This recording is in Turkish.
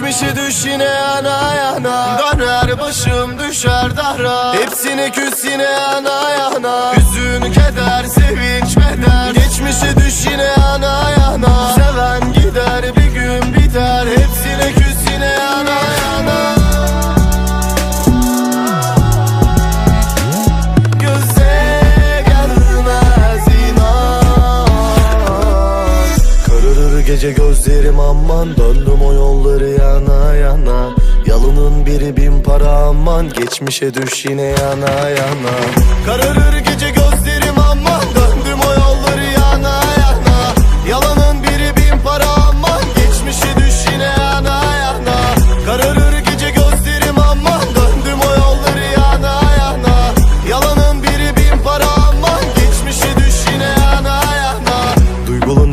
para Geçmişe düş yine yana yana. Döner başım düşer dara. Hepsine küs yine yana yana. Hüzün keder sevinç beder. Geçmişe düş yine yana yana. Seven gider bir gün biter. Hepsine küs yine yana yana. Gece gözlerim aman Döndüm aman Geçmişe düş yine yana yana. Kararır